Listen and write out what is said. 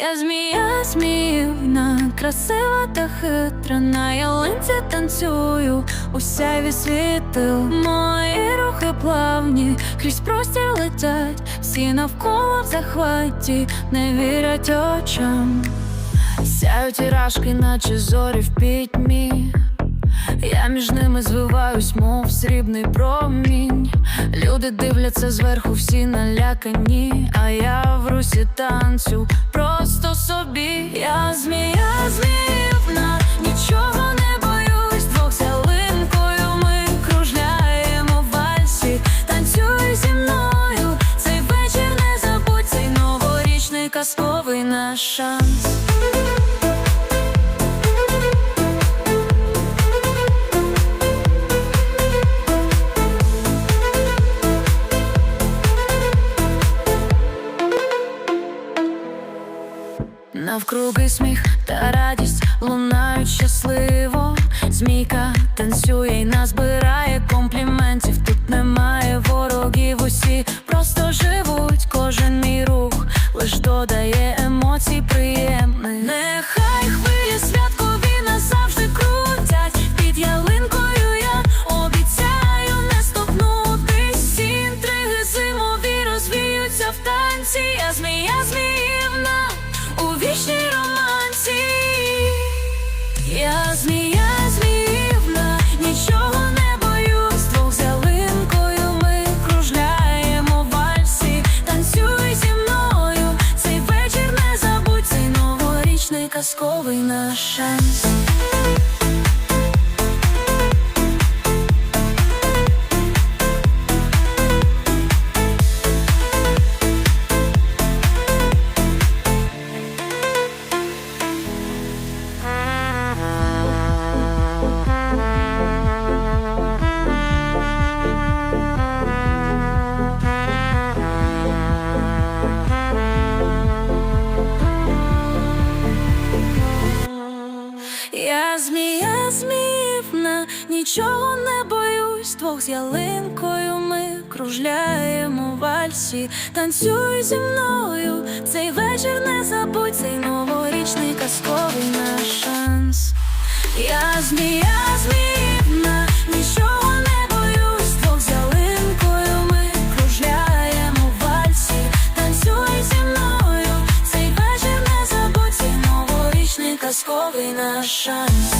Я змія зміївна, красива та хитра, на ялинці танцюю, у сяйві світил Мої рухи плавні, крізь простір летять, всі навколо в захваті, не вірять очам. Сяють іражки, наче зорі в пітьмі. Я між ними звиваюсь, мов срібний промінь. Люди дивляться зверху, всі налякані, а я в русі танцю собі. Я змія зміївна, нічого не боюсь, двох з ми кружляємо в вальсі. Танцюй зі мною, цей вечір не забудь, цей новорічний казковий наш шанс. Навкруги сміх та радість лунають щасливо. Змійка танцює і назбирає компліментів. Тут немає ворогів, усі просто живуть. Кожен мій рух лиш додає емоцій приємних. Нехай Я змія зміївна, нічого не боюсь. Двох залинкою ми кружляємо вальсі. Танцюй зі мною, цей вечір не забудь, цей новорічний казковий наш шанс. Змія зміївна, нічого не боюсь, двох з ялинкою ми кружляємо вальсі. Танцюй зі мною, цей вечір не забудь, цей новорічний казковий наш шанс. Я змія зміївна, нічого казковий наш шанс.